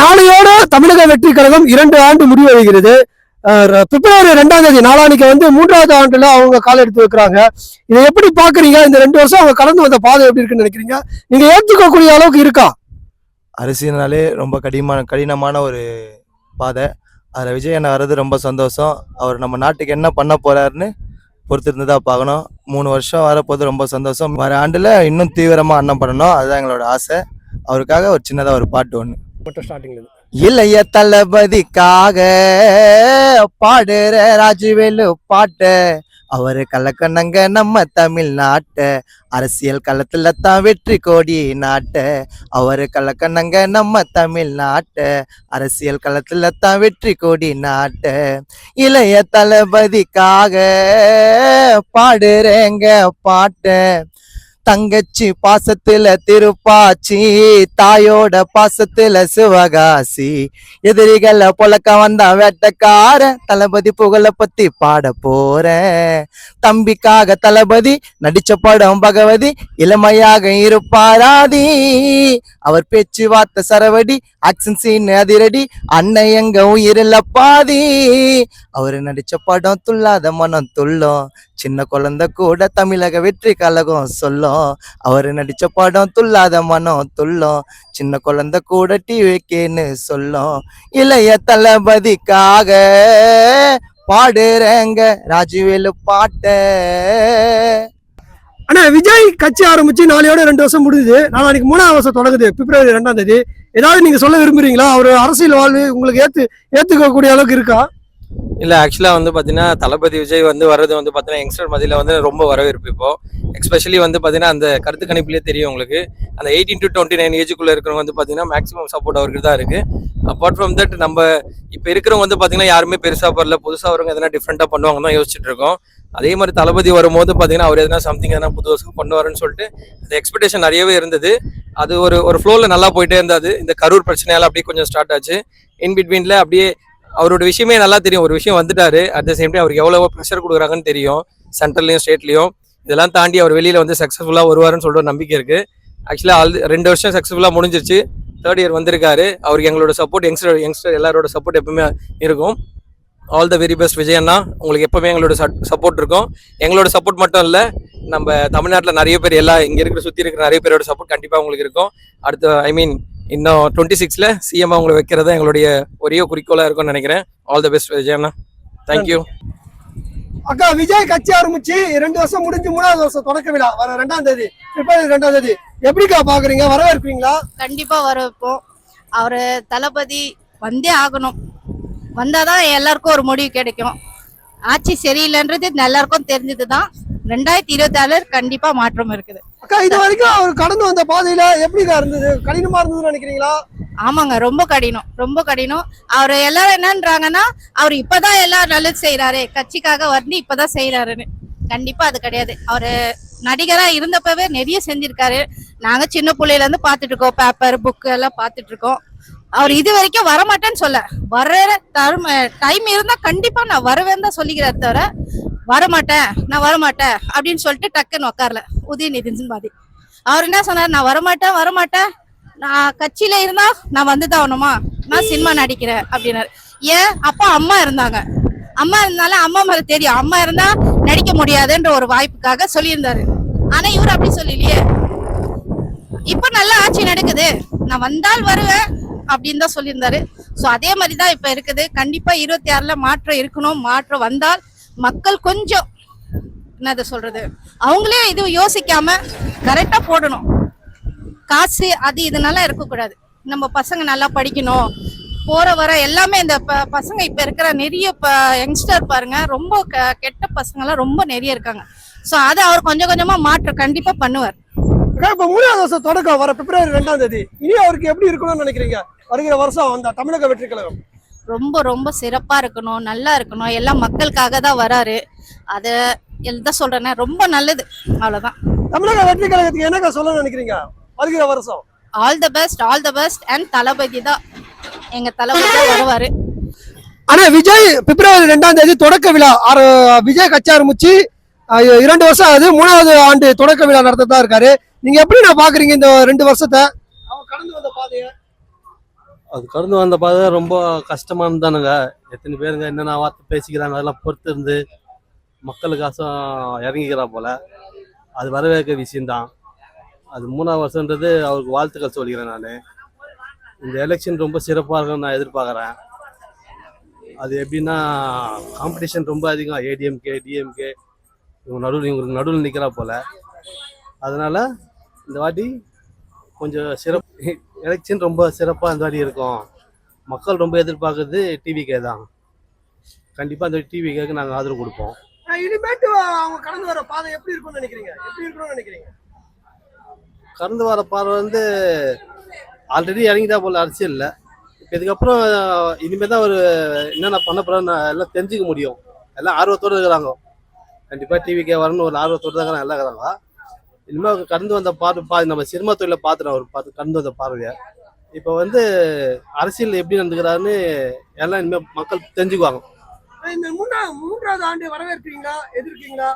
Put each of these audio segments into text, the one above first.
நாளையோட தமிழக வெற்றி கழகம் இரண்டு ஆண்டு முடிவடைகிறது. பிப்ரவரி ரெண்டாம் தேதி நாளானிக்கு வந்து மூன்றாவது ஆண்டுல அவங்க கால் எடுத்து வைக்கிறாங்க. இதை எப்படி பாக்குறீங்க இந்த ரெண்டு வருஷம் அவங்க கடந்து வந்த பாதை எப்படி இருக்குன்னு நினைக்கிறீங்க? நீங்க ஏற்றுக்கக்கூடிய அளவுக்கு இருக்கா? அரசியல்னாலே ரொம்ப கடினமான கடினமான ஒரு பாதை. அதில் விஜய் என்ன வர்றது ரொம்ப சந்தோஷம். அவர் நம்ம நாட்டுக்கு என்ன பண்ண போறாருன்னு பொறுத்திருந்து தான் பார்க்கணும். மூணு வருஷம் வரப்போது ரொம்ப சந்தோஷம். வர ஆண்டில் இன்னும் தீவிரமாக அண்ணன் பண்ணணும். அதுதான் எங்களோட ஆசை. அவருக்காக ஒரு சின்னதாக ஒரு பாட்டு ஒன்று இளைய தளபதிக்காக பாடுற ராஜுவேலு பாட்ட. அவரு கலக்கணங்க நம்ம தமிழ்நாட்ட. அரசியல் களத்துல தான் வெற்றி கோடி நாட்ட. அவரு கலக்கணங்க நம்ம தமிழ்நாட்ட. அரசியல் களத்துல தான் வெற்றி கோடி நாட்ட. இளைய தளபதிக்காக பாடுறேங்க பாட்ட. தங்கச்சி பாசத்துல திருப்பாச்சி தாயோட பாசத்துல சிவகாசி. எதிரிகள பொழக்க வந்தான் வேட்டக்கார தளபதி புகழ பத்தி பாட போற தம்பிக்காக தளபதி நடிச்ச படம் பகவதி இளமையாக இருப்பாராதி. அவர் பேச்சு வார்த்தை சரவடி ஆக்ஷன் சீன் அதிரடி அண்ணன் எங்க உயிரில் பாதி அவர் நடிச்ச படம் துள்ளாத மனம் துள்ளும். சின்ன குழந்தை கூட தமிழக வெற்றி கழகம் சொல்லும். அவர் நடிச்ச படம் துள்ளாத மனம் துள்ளும். சின்ன குழந்தை கூட டிவிக்கேன்னு சொல்லும். இளைய தளபதிக்காக பாடுறேங்க ராஜுவேலு பாட்ட. ஆனா விஜய் கட்சி ஆரம்பிச்சு நாளையோட ரெண்டு வருஷம் முடிஞ்சுது நாளைக்கு மூணாவது வருஷம் தொடங்குது பிப்ரவரி ரெண்டாம் தேதி. ஏதாவது நீங்க சொல்ல விரும்புறீங்களா? அவர் அரசியல் வாழ்வு உங்களுக்கு ஏத்து ஏத்துக்கக்கூடிய அளவுக்கு இருக்கா? இல்ல ஆக்சுவலா வந்து பாத்தீங்கன்னா தளபதி விஜய் வந்து வர்றது வந்து பாத்தீங்கன்னா யங்ஸ்டர் மதியில வந்து ரொம்ப வரவேற்பு இப்போ. எக்ஸ்பெஷலி வந்து பாத்தீங்கன்னா அந்த கருத்து கணிப்புலேயே தெரியும் உங்களுக்கு. அந்த எயிட்டீன் டு டுவெண்ட்டி நைன் ஏஜுக்குள்ள இருக்கிறவங்க வந்து பாத்தீங்கன்னா மேக்ஸிமம் சப்போர்ட் அவருக்கு தான் இருக்கு. அப்பார்ட் ஃப்ரம் தட் நம்ம இப்ப இருக்கிறவங்க வந்து பாத்தீங்கன்னா யாருமே பெருசா வரல. புதுசா வரவங்க எதனா டிஃப்ரெண்டா பண்ணுவாங்க தான் யோசிச்சுட்டு இருக்கோம். அதே மாதிரி தளபதி வரும்போது பார்த்தீங்கன்னா அவர் எதனா சம்திங் எதனா புது வர்ஷத்துக்கு பண்ணுவாருன்னு சொல்லிட்டு அந்த எக்ஸ்பெக்டேஷன் நிறையவே இருந்தது. அது ஒரு ஒரு ஃப்ளோவில் நல்லா போயிட்டே இருந்தது. இந்த கரூர் பிரச்சனையால் அப்படியே கொஞ்சம் ஸ்டார்ட் ஆச்சு. இன் பிட்வீனில் அப்படியே அவரோட விஷயமே நல்லா தெரியும். ஒரு விஷயம் வந்துட்டாரு. அட் த சேம் டைம் அவருக்கு எவ்வளோ ப்ரெஷர் கொடுக்குறாங்கன்னு தெரியும். சென்ட்ரல்லையும் ஸ்டேட்லையும் இதெல்லாம் தாண்டி அவர் வெளியில் வந்து சக்ஸஸ்ஃபுல்லாக வருவாருன்னு சொல்லிட்டு ஒரு நம்பிக்கை இருக்குது ஆக்சுவலாக ஆல் ரெண்டு வருஷம் சக்ஸஸ்ஃபுல்லாக முடிஞ்சிருச்சு. தேர்ட் இயர் வந்திருக்காரு. அவருக்கு எங்களோட சப்போர்ட் யங்ஸ்டர் யங்ஸ்டர் எல்லாரோட சப்போர்ட் எப்பவுமே இருக்கும். All the very best Vijay அண்ணா. உங்களுக்கு எப்பவுமே எங்களோட சப்போர்ட் இருக்கும். எங்களோட சப்போர்ட் மட்டும் இல்லை நம்ம தமிழ்நாட்டில் நிறைய பேர் எல்லா இங்கே இருக்கிற சுற்றி இருக்கிற நிறைய பேரோட சப்போர்ட் கண்டிப்பாக உங்களுக்கு இருக்கும். அடுத்து ஐ மீன் இன்னும் டுவெண்ட்டி சிக்ஸில் சிஎம் அவங்களை வைக்கிறது எங்களுடைய ஒரே குறிக்கோளாக இருக்கும்னு நினைக்கிறேன். ஆல் த பெஸ்ட் விஜய் அண்ணா. தேங்க்யூ அக்கா விஜய் கட்சி ஆரம்பிச்சு ரெண்டு வருஷம் முடிஞ்சு மூணாவது வருஷம் தொடக்க விழா வர ரெண்டாம் தேதி பிப்ரவரி ரெண்டாம் தேதி. எப்படிக்கா பாக்குறீங்க? வரவேற்பீங்களா கண்டிப்பா வரவைப்போம் அவரு தளபதி வந்தே ஆகணும். வந்தாதான் எல்லாருக்கும் ஒரு முடிவு கிடைக்கும். ஆட்சி சரியில்லைன்றது எல்லாருக்கும் தெரிஞ்சதுதான். ரெண்டாயிரத்தி இருபத்தி ஆறு கண்டிப்பா மாற்றம் இருக்குது. அக்கா இது வரைக்கும் அவர் கடந்து வந்த பாதையில எப்படிக்கா இருந்தது? கடினமா இருந்ததுன்னு நினைக்கிறீங்களா? ஆமாங்க ரொம்ப கடினம் ரொம்ப கடினம். அவர் எல்லாரும் என்னன்றாங்கன்னா அவர் இப்பதான் எல்லாம் நல்லது செய்யறாரு கட்சிக்காக வந்து இப்பதான் செய்யறாருன்னு கண்டிப்பா அது கிடையாது. அவரு நடிகரா இருந்தப்பவே நிறைய செஞ்சிருக்காரு. நாங்க சின்ன பிள்ளையில இருந்து பாத்துட்டு இருக்கோம். பேப்பர் புக் எல்லாம் பாத்துட்டு இருக்கோம். அவர் இது வரைக்கும் வரமாட்டேன்னு சொல்ல. வர தரும் டைம் இருந்தா கண்டிப்பா நான் வருவேன் தான் சொல்லிக்கிறாரு தவிர வரமாட்டேன் நான் வரமாட்டேன் அப்படின்னு சொல்லிட்டு டக்குன்னு உட்காரல உதயநிதின் பாதி அவர் என்ன சொன்னார்? நான் வரமாட்டேன் வரமாட்டேன். நான் கட்சியில இருந்தா நான் வந்து ஆகணுமா நான் சினிமா நடிக்கிறேன் அப்படின்னாரு. ஏன்? அப்பா அம்மா இருந்தாங்க. அம்மா இருந்தாலும் அம்மா மேல தெரியும். அம்மா இருந்தா நடிக்க முடியாதுன்ற ஒரு வாய்ப்புக்காக சொல்லியிருந்தாரு. ஆனா இவர் அப்படி சொல்லலையே. இப்ப நல்ல ஆட்சி நடக்குது. நான் வந்தால் வருவேன் அப்படின்னு தான் சொல்லியிருந்தாரு. சோ அதே மாதிரி தான் இப்ப இருக்குது. கண்டிப்பா இருபத்தி ஆறுல மாற்றம் இருக்கணும். மாற்றம் வந்தால் மக்கள் கொஞ்சம் என்னது சொல்றது? அவங்களே இது யோசிக்காம கரெக்டா போடணும். காசு அது இதனால இருக்கக்கூடாது. நம்ம பசங்க நல்லா படிக்கணும். போற வர எல்லாமே இந்த பசங்க இப்ப இருக்கிற நிறைய யங்ஸ்டர் பாருங்க ரொம்ப கெட்ட பசங்க எல்லாம் ரொம்ப நிறைய இருக்காங்க. சோ அதை அவர் கொஞ்சம் கொஞ்சமா மாற்றம் கண்டிப்பா பண்ணுவார். அக்கா இப்ப மூணாவது வருஷம் தொடக்கம். வர பிப்ரவரி ரெண்டாம் தேதி. இனி அவருக்கு எப்படி இருக்கணும்னு நினைக்கிறீங்க? வருகிற வருஷம் வந்த தமிழக வெற்றி கழகம். ரொம்ப ரொம்ப சிறப்பா இருக்கணும் நல்லா இருக்கணும். எல்லாம் மக்களுக்காக தான் வராரு. அத எதான் சொல்றேன்னா ரொம்ப நல்லது. அவ்வளவுதான். தமிழக வெற்றி கழகத்துக்கு என்னக்கா சொல்ல நினைக்கிறீங்க? வருகிற வருஷம். All the best all the best and Thalapathy தான். எங்க தளபதி தான் வருவாரு. ஆனா விஜய் பிப்ரவரி ரெண்டாம் தேதி தொடக்க விழா. ஆர- விஜய் கட்சி ஆரம்பிச்சு இரண்டு வருஷம் ஆகுது. மூணாவது ஆண்டு தொடக்க விழா நடத்ததான் இருக்காரு. நீங்க எப்படி நான் பாக்குறீங்க இந்த ரெண்டு வருஷத்தை? அவன் கடந்து வந்த பாதைய. அது கடந்து வந்த பாதை ரொம்ப கஷ்டமானது தானுங்க. எத்தனை பேருங்க என்னென்ன வார்த்தை பேசிக்கிறாங்க அதெல்லாம் பொறுத்து இருந்து மக்களுக்காசம் இறங்கிக்கிறா போல. அது வரவேற்க விஷயம்தான். அது மூணாவது வருஷன்றது அவருக்கு வாழ்த்துக்கள் சொல்லிக்கிறேன் நான். இந்த எலெக்ஷன் ரொம்ப சிறப்பாக இருக்கும்னு நான் எதிர்பார்க்குறேன். அது எப்படின்னா காம்படிஷன் ரொம்ப அதிகம். ஏடிஎம்கே டிஎம்கே இவங்க நடுவில் இவங்களுக்கு நடுவில் நிற்கிறா போல. அதனால் இந்த வாட்டி கொஞ்சம் சிறப்பு எலெக்ஷன் ரொம்ப சிறப்பாக இந்த வாட்டி இருக்கும். மக்கள் ரொம்ப எதிர்பார்க்கறது டிவிக்கே தான். கண்டிப்பாக அந்த டிவிக்கேக்கு நாங்கள் ஆதரவு கொடுப்போம். இனிமேட்டு அவங்க கடந்து வர பாதை எப்படி இருக்கும்னு நினைக்கிறீங்க? எப்படி இருக்கணும்னு நினைக்கிறீங்க? கடந்து வர பார்வை வந்து ஆல்ரெடி இறங்கிட்டா போல அரசியலில் இப்போ இதுக்கப்புறம் இனிமேல் தான் ஒரு என்னென்ன பண்ண போகிறோன்னு எல்லாம் தெரிஞ்சுக்க முடியும். எல்லாம் ஆர்வத்தோடு இருக்கிறாங்க. கண்டிப்பாக டிவிக்கே வரணும்னு ஒரு ஆர்வத்தோடு தான் எல்லாம் இருக்கிறாங்க. இனிமேல் கடந்து வந்த பார்வை பா நம்ம சினிமா தொழில பார்த்துட்டோம் ஒரு பார்த்து கடந்து வந்த பார்வையை. இப்போ வந்து அரசியல் எப்படி நடந்துக்கிறாருன்னு எல்லாம் இனிமேல் மக்கள் தெரிஞ்சுக்குவாங்க. இந்த மூன்றாவது மூன்றாவது ஆண்டு வரவேற்கிறீங்களா? எதிர்க்கீங்களா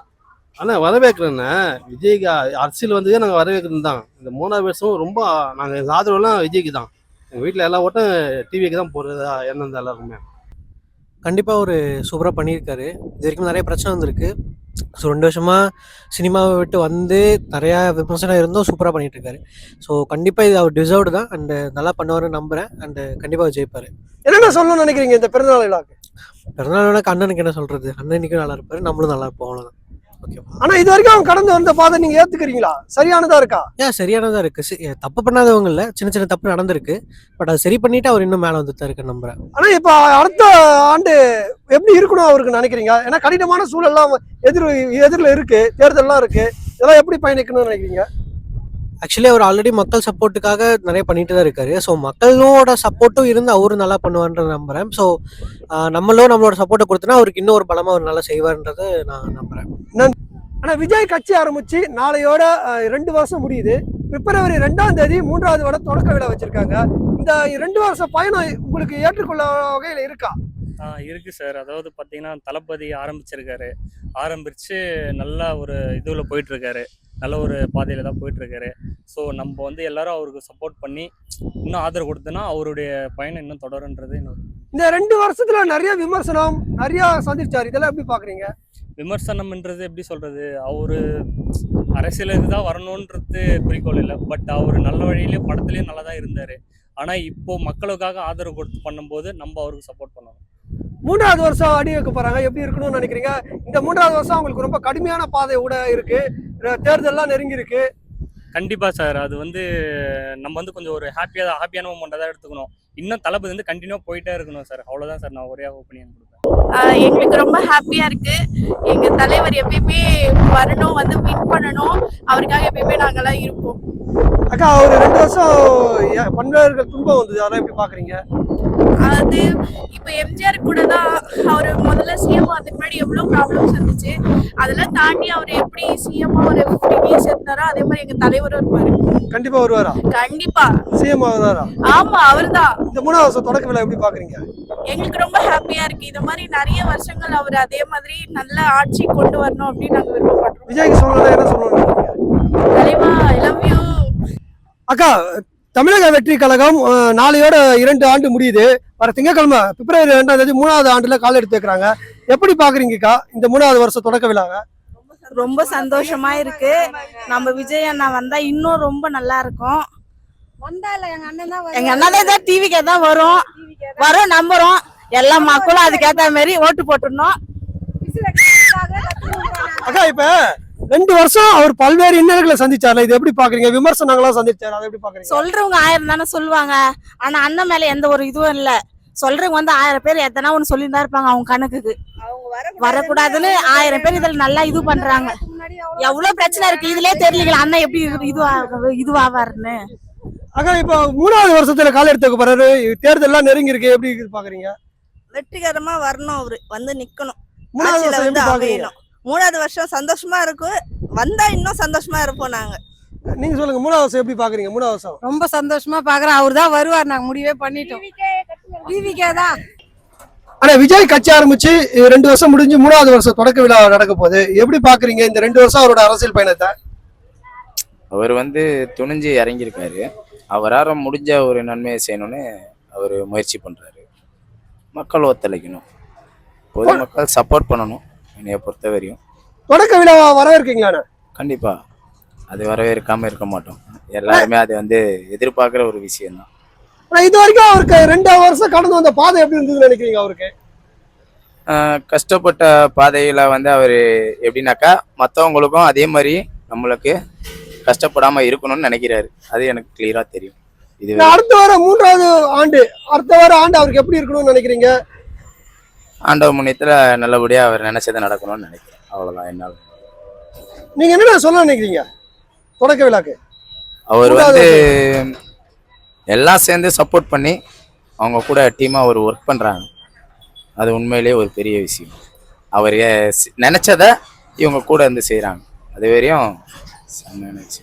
ஆனால் வரவேற்கிறேண்ணே. விஜய்க்கு அரசியல் வந்ததே நாங்கள் வரவேற்கிறது தான். இந்த மூணாவது வருஷம் ரொம்ப நாங்கள் ஆதரவுலாம் விஜய்க்கு தான். எங்கள் வீட்டில் எல்லா ஓட்டும் டிவிக்கு தான் போடுறதா எண்ணம் தான் எல்லாருக்குமே. கண்டிப்பாக ஒரு சூப்பராக பண்ணியிருக்காரு. இது வரைக்கும் நிறைய பிரச்சனை வந்திருக்கு. ஸோ ரெண்டு வருஷமாக சினிமாவை விட்டு வந்து நிறையா விமர்சனம் இருந்தும் சூப்பராக பண்ணிட்டு இருக்காரு ஸோ கண்டிப்பாக இது அவர் டிசர்வ்டு தான். அண்டு நல்லா பண்ணுவாருன்னு நம்புகிறேன் அண்டு கண்டிப்பாக ஜெயிப்பார். என்னென்ன சொல்லணும்னு நினைக்கிறீங்க இந்த பிறந்தநாள் விழாக்கு? பிறந்தநாளோட அண்ணனுக்கு என்ன சொல்கிறது அண்ணனுக்கும் நல்லா இருப்பார். நம்மளும் நல்லா இருப்போம். அவ்வளோதான் ஆனா இது வரைக்கும் அவங்க கடந்து வந்த பாதை நீங்க ஏத்துக்கிறீங்களா? சரியானதா இருக்கா? ஏன் சரியானதாக இருக்குது தப்பு பண்ணாதவங்க இல்லை. சின்ன சின்ன தப்பு நடந்திருக்கு. பட் அதை சரி பண்ணிட்டு அவர் இன்னும் மேலே வந்துட்டு தான் இருக்குன்னு நம்புகிறேன் ஆனா இப்ப அடுத்த ஆண்டு எப்படி இருக்கணும் அவருக்கு நினைக்கிறீங்க? ஏன்னா கடினமான சூழல்லாம் எதிர் எதிரில் இருக்கு. தேர்தல்லாம் இருக்கு. இதெல்லாம் எப்படி பயணிக்கணும்னு நினைக்கிறீங்க? ஆக்சுவலி அவர் ஆல்ரெடி மக்கள் சப்போர்ட்டுக்காக நிறைய பண்ணிட்டு தான் இருக்காரு. ஸோ மக்களோட சப்போர்ட்டும் இருந்து அவரும் நல்லா பண்ணுவார்ன்ற நம்புறேன். ஸோ நம்மளும் நம்மளோட சப்போர்ட்டை கொடுத்தனா அவருக்கு இன்னும் ஒரு பலமா அவர் நல்லா செய்வார்ன்றதை நான் நம்புறேன். ஆனா விஜய் கட்சி ஆரம்பிச்சு நாளையோட ரெண்டு வருஷம் முடியுது. பிப்ரவரி ரெண்டாம் தேதி மூன்றாவது வட தொடக்க விழா வச்சிருக்காங்க. இந்த ரெண்டு வருஷம் பயணம் உங்களுக்கு ஏற்றுக்கொள்ள வகையில இருக்கா? ஆ இருக்கு சார். அதாவது பார்த்தீங்கன்னா தளபதி ஆரம்பிச்சிருக்காரு. ஆரம்பிச்சு நல்லா ஒரு இதுவில் போயிட்டு இருக்காரு. நல்ல ஒரு பாதையில தான் போயிட்டு இருக்காரு ஸோ நம்ம வந்து எல்லாரும் அவருக்கு சப்போர்ட் பண்ணி இன்னும் ஆதரவு கொடுத்தோன்னா அவருடைய பயணம் இன்னும் தொடருன்றது என்னோட இந்த ரெண்டு வருஷத்துல நிறைய விமர்சனம் நிறைய சந்திச்சாரு. இதெல்லாம் எப்படி பாக்குறீங்க? விமர்சனம்ன்றது எப்படி சொல்றது? அவரு அரசியலுக்கு தான் வரணுன்றது குறிக்கோள் இல்லை. பட் அவர் நல்ல வழியிலே படத்துலயும் நல்லா தான் இருந்தாரு. ஆனா இப்போ மக்களுக்காக ஆதரவு கொடுத்து பண்ணும்போது நம்ம அவருக்கு சப்போர்ட் பண்ணணும். மூன்றாவது வருஷம் அடி வைக்க போறாங்க. எப்படி இருக்கணும்னு நினைக்கிறீங்க? இந்த மூன்றாவது வருஷம் அவங்களுக்கு ரொம்ப கடுமையான பாதை கூட இருக்கு. தேர்தல்லாம் நெருங்கி இருக்கு கண்டிப்பா சார். அது வந்து நம்ம வந்து கொஞ்சம் ஒரு ஹாப்பியாக ஹாப்பியான மூமெண்ட்டாக தான் எடுத்துக்கணும். இன்னும் தளபதி வந்து கண்டினியூ போயிட்டே இருக்கணும் சார். அவ்வளோதான் சார். நான் ஒரே ஒப்பீனியன் கொடுப்பேன் எங்களுக்கு ரொம்ப ஹாப்பியா இருக்கு. எங்க தலைவர் எப்பயுமே வரணும் வந்து வின் பண்ணணும். அவருக்காக எப்பயுமே நாங்கெல்லாம் இருப்போம். அக்கா ஒரு ரெண்டு வருஷம் பண்பாளர்கள் துன்பம் வந்தது. அதெல்லாம் எப்படி பாக்குறீங்க? அது இப்ப எம்ஜிஆர் கூட தான் அவர் முதல்ல சிஎம் அதுக்கு முன்னாடி எவ்வளவு ப்ராப்ளம்ஸ் இருந்துச்சு அதெல்லாம் தாண்டி அவர் எப்படி சிஎம் ஒரு ஃபிஃப்டீன் இயர்ஸ் இருந்தாரோ அதே மாதிரி எங்க தலைவரும் இருப்பாரு. கண்டிப்பா வருவாரா? கண்டிப்பா. சிஎம் வருவாரா ஆமா அவர்தான் இந்த மூணாவது வருஷம் தொடக்க விழா எப்படி பாக்குறீங்க? எங்களுக்கு ரொம்ப ஹாப்பியா இருக்கு. இந்த மாதிரி நிறைய வருஷங்கள் அவர் அதே மாதிரி நல்ல ஆட்சி கொண்டு வரணும் அப்படின்னு நாங்க விருப்பப்படுறோம் விஜய்க்கு சொல்லணும் என்ன நினைக்கிறீங்க? தலைவா ஐ லவ் யூ அக்கா தமிழக வெற்றி கழகம் நாளையோட இரண்டு ஆண்டு முடியுது. வர திங்கட்கிழமை பிப்ரவரி ரெண்டாம் தேதி மூணாவது ஆண்டுல கால் எடுத்து வைக்கிறாங்க. எப்படி பாக்குறீங்கக்கா இந்த மூணாவது வருஷம் தொடக்க விழாவை? ரொம்ப சந்தோஷமா இருக்கு. நம்ம விஜய் அண்ணா வந்தா இன்னும் ரொம்ப நல்லா இருக்கும். எங்க அண்ணா தான் டிவிக்கே தான் வரும். வரும் நம்புறோம். எல்லா மக்களும் அதுக்கேத்த மாதிரி ஓட்டு போட்டுடணும். அக்கா இப்ப ரெண்டு வருஷம் அவர் பல்வேறு இன்னல்களை சந்திச்சார்ல. இது எப்படி பாக்குறீங்க? விமர்சனங்களாம் சந்திச்சாரு? அதை எப்படி பாக்குறீங்க? சொல்றவங்க ஆயிரம் தானே சொல்லுவாங்க. ஆனா அண்ணன் மேல எந்த ஒரு இதுவும் இல்ல. சொல்றவங்க வந்து ஆயிரம் பேர் எத்தனா ஒண்ணு சொல்லிட்டு தான் இருப்பாங்க அவங்க கணக்குக்கு. வரக்கூடாதுன்னு ஆயிரம் பேர் இதுல நல்லா இது பண்றாங்க. எவ்வளவு பிரச்சனை இருக்கு? இதுலயே தெரியலீங்களா? அண்ணன் எப்படி இது- இதுவா இதுவாவாருன்னு? அக்கா இப்ப மூணாவது வருஷத்துல கால் எடுத்து வைக்க போறாரு. தேர்தல்லாம் நெருங்கி இருக்கு எப்படி பாக்குறீங்க? வெற்றிகரமா வரணும் அவரு. வந்து நிக்கணும். மூணாவது வருஷம் மூணாவது வருஷம் சந்தோஷமா இருக்கும். வந்தா இன்னும் சந்தோஷமா இருப்போம் நாங்க. நீங்க சொல்லுங்க மூணாவது வருஷம் எப்படி பாக்குறீங்க? மூணாவது வருஷம். ரொம்ப சந்தோஷமா பாக்குறேன். அவர் தான் வருவார். நாங்க முடிவே பண்ணிட்டோம். டிவிக்கே தான். ஆனா விஜய் கட்சி ஆரம்பிச்சு இது ரெண்டு வருஷம் முடிஞ்சு மூணாவது வருஷம் தொடக்க விழா நடக்க போகுது. எப்படி பாக்குறீங்க இந்த ரெண்டு வருஷம் அவரோட அரசியல் பயணத்தை? அவர் வந்து துணிஞ்சு இறங்கியிருக்காரு. அவரால் முடிஞ்ச ஒரு நன்மையை செய்யணும்னு அவர் முயற்சி பண்ணுறாரு மக்கள் ஒத்துழைக்கணும். பொதுமக்கள் சப்போர்ட் பண்ணணும். என்னைய பொறுத்த வரையும் தொடக்க விழா வரவேற்கீங்களாண்ணா? கண்டிப்பாக அது வரவேற்காமல் இருக்க மாட்டோம். எல்லாருமே அது வந்து எதிர்பார்க்குற ஒரு விஷயம்தான். ஆனா இது வரைக்கும் அவருக்கு ரெண்டு வருஷம் கடந்து வந்த பாதை எப்படி இருந்ததுன்னு நினைக்கிறீங்க அவருக்கு? ஆஹ் கஷ்டப்பட்ட பாதையில் வந்து அவர் எப்படின்னாக்கா மற்றவங்களுக்கும் அதே மாதிரி நம்மளுக்கு கஷ்டப்படாமல் இருக்கணும்னு நினைக்கிறாரு. அது எனக்கு கிளியராக தெரியும். இது நான் அடுத்த வர மூன்றாவது ஆண்டு அடுத்த வர ஆண்டு அவருக்கு எப்படி இருக்கணும்னு நினைக்கிறீங்க? ஆண்டவ முன்னியத்தில் நல்லபடியாக அவர் நினச்சதை நடக்கணும்னு நினைக்கிறேன். அவ்வளோதான் என்னால். நீங்க என்ன சொல்ல நினைக்கிறீங்க? தொடக்க விழாக்கு. அவர் வந்து எல்லாம் சேர்ந்து சப்போர்ட் பண்ணி அவங்க கூட டீமாக ஒரு ஒர்க் பண்ணுறாங்க அது உண்மையிலேயே ஒரு பெரிய விஷயம். அவர் நினைச்சத இவங்க கூட இருந்து செய்கிறாங்க அது வரையும் விஷயம்